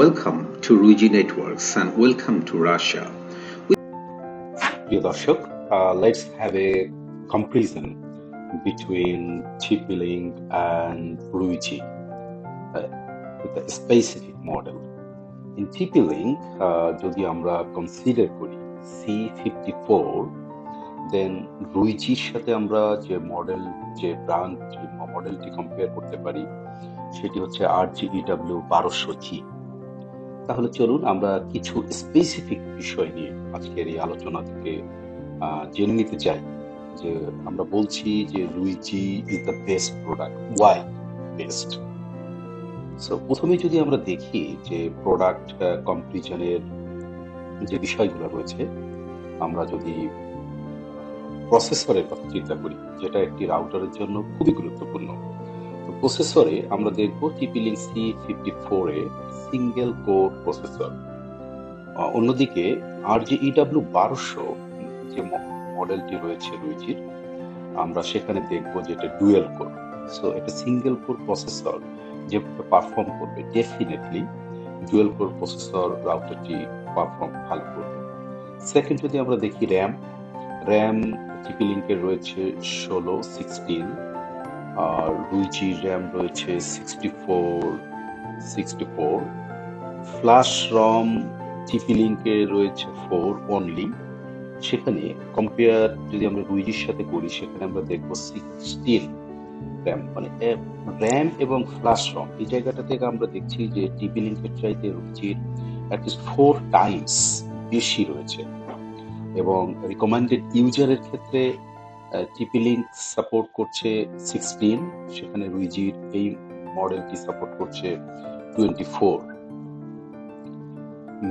Welcome to Ruiji Networks and welcome to Russia. প্রিয় দর্শক let's have a comparison between uh, with a specific model. In TP-Link uh, যদি আমরা consider করি C fifty four then রুইজির সাথে আমরা যে মডেল যে ব্রান্ড মডেলটি কম্পেয়ার করতে পারি সেটি হচ্ছে আর জি ইডাব্লিউ বারোশো জি তাহলে চলুন আমরা কিছু স্পেসিফিক বিষয় নিয়ে আজকের এই আলোচনা থেকে জেনে নিতে চাই। যে আমরা বলছি যে Ruijie is the best product why best so প্রথমে যদি আমরা দেখি যে প্রোডাক্ট কম্পারিজনের যে বিষয়গুলো রয়েছে, আমরা যদি প্রসেসরের কথা চিন্তা করি, যেটা একটি রাউটারের জন্য খুবই গুরুত্বপূর্ণ। প্রসেসরে আমরা দেখব টিপিলিং সি ফিফটি ফোরে সিঙ্গেল কোর প্রসেসর অন্যদিকে আর যে ইডাব্লিউ বারোশো যে মডেলটি রয়েছে রুইজির, আমরা সেখানে দেখব যে এটা ডুয়েল কোর সো এটা সিঙ্গেল কোর প্রসেসর যে পারফর্ম করবে ডেফিনেটলি ডুয়েল কোর প্রসেসর রাউটারটি পারফর্ম ভালো করবে। সেকেন্ড যদি আমরা দেখি র্যাম র্যাম টিপি লিঙ্কের রয়েছে ষোলো সিক্সটিন আর রুইজি র্যাম রয়েছে sixty four sixty four flash ROM TP লিঙ্কে রয়েছে ফোর অনলি সেখানে কম্পেয়ার যদি আমরা রুইজির সাথে করি, সেখানে আমরা দেখব সিক্সটিন র্যাম মানে র্যাম এবং ফ্ল্যাশ রম এই জায়গাটা থেকে আমরা দেখছি যে টিপি লিঙ্কের চাইতে রুইজির অ্যাটলিস্ট ফোর টাইমস বেশি রয়েছে। এবং রিকমেন্ডেড ইউজারের ক্ষেত্রে টিপি লিঙ্ক সাপোর্ট করছে সিক্সটিন সেখানে রুইজির এই মডেলটি সাপোর্ট করছে twenty four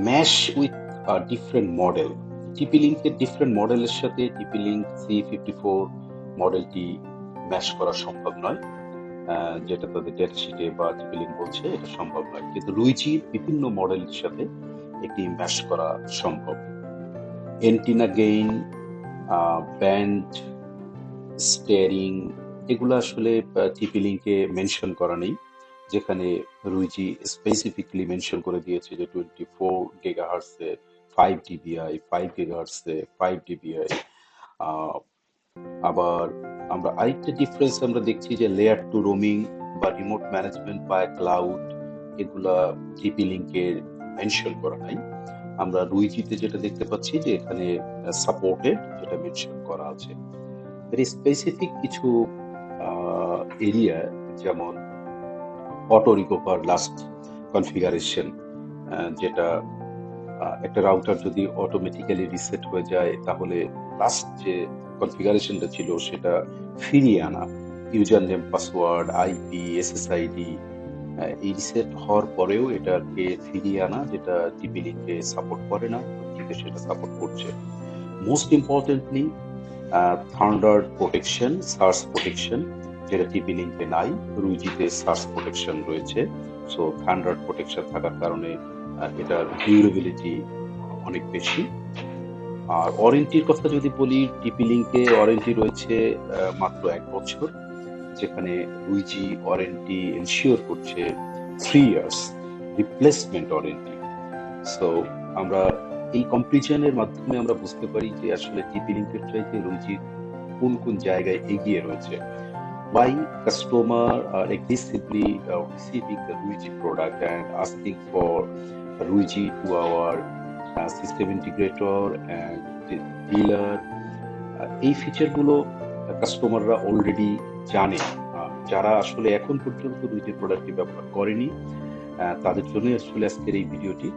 mesh with different model TP different মডেলের সাথে TP link C fifty four মডেলটি ম্যাশ করা সম্ভব নয়। যেটা তাদের ডেট শিটে বা টিপি লিঙ্ক বলছে, এটা সম্ভব নয়। কিন্তু রুইজির বিভিন্ন মডেলের সাথে এটি ম্যাশ করা সম্ভব। এন্টিনা গেইন ব্যান্ড স্টেয়ারিং এগুলো আসলে টিপি লিঙ্কে মেনশন করা নেই। যেখানে রুইজি স্পেসিফিকলি মেনশন করে দিয়েছে যে টোয়েন্টি ফোর গেগা হার্সে ফাইভ ডিবিআই ফাইভ গেগা হার্সে ফাইভ ডিবিআই আবার আমরা আরেকটা ডিফারেন্স আমরা দেখছি যে লেয়ার টু রোমিং বা রিমোট ম্যানেজমেন্ট বা ক্লাউড এগুলা টিপি লিঙ্কের মেনশন করা নাই। আমরা রুইজিতে যেটা দেখতে পাচ্ছি যে এখানে সাপোর্টেড যেটা মেনশন করা আছে। ভেরি স্পেসিফিক কিছু এরিয়া যেমন অটো রিকভার লাস্ট কনফিগারেশন যেটা একটা রাউটার যদি অটোমেটিক্যালি রিসেট হয়ে যায়, তাহলে লাস্ট যে কনফিগারেশনটা ছিল সেটা ফিরিয়ে আনা। User name password IP SSID এই রিসেট হওয়ার পরেও এটাকে ফিরিয়ে আনা, যেটা টিপি লিঙ্কে সাপোর্ট করে না সেটা সাপোর্ট করছে। Most importantly thunder protection surge protection যেটা টিপি লিঙ্কে নাই, রুইজিতে সার্চ প্রোটেকশন রয়েছে। সো থান্ডার প্রোটেকশন থাকার কারণে এটার ডিউরেবিলিটি অনেক বেশি। আর ওয়ারেন্টির কথা যদি বলি টিপি লিঙ্কে ওয়ারেন্টি রয়েছে মাত্র এক বছর, যেখানে রুইজি ওয়ারেন্টি এনশিওর করছে three years replacement warranty so আমরা এই কম্পিটিশনের মাধ্যমে আমরা বুঝতে পারি যে আসলে কি বিলিং চাইতে রুচি কোন কোন জায়গায় এগিয়ে রয়েছে। By customer are excessively receiving the Ruijie product and asking for Ruijie to our system integrator and dealer এই ফিচারগুলো কাস্টমাররা অলরেডি জানে। যারা আসলে এখন পর্যন্ত রুইজি প্রোডাক্টটি ব্যবহার করেনি তাদের জন্য আসলে আজকের এই ভিডিওটি।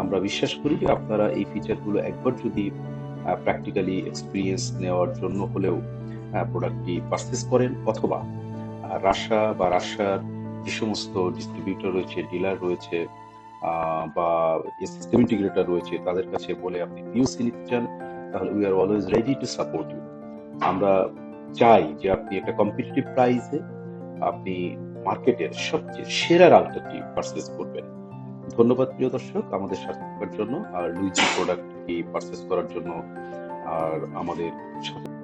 আমরা বিশ্বাস করি যে আপনারা এই ফিচারগুলো একবার যদি প্র্যাকটিক্যালি এক্সপিরিয়েন্স নেওয়ার জন্য হলেও প্রোডাক্টটি পারচেস করেন অথবা রাশা বা রাশার যে সমস্ত ডিস্ট্রিবিউটর রয়েছে ডিলার রয়েছে বা সিস্টেম ইন্টিগ্রেটর রয়েছে, তাদের কাছে বলে আপনি পিউসি নিতে চান, তাহলে we are always ready to support you আমরা চাই যে আপনি একটা কম্পিটিটিভ প্রাইসে আপনি মার্কেটের সবচেয়ে সেরা রাউটারটি পারচেস করবেন। ধন্যবাদ প্রিয় দর্শক আমাদের সাথে থাকার জন্য, আর লুইজি প্রোডাক্টটি পারচেস করার জন্য, আর আমাদের সাথে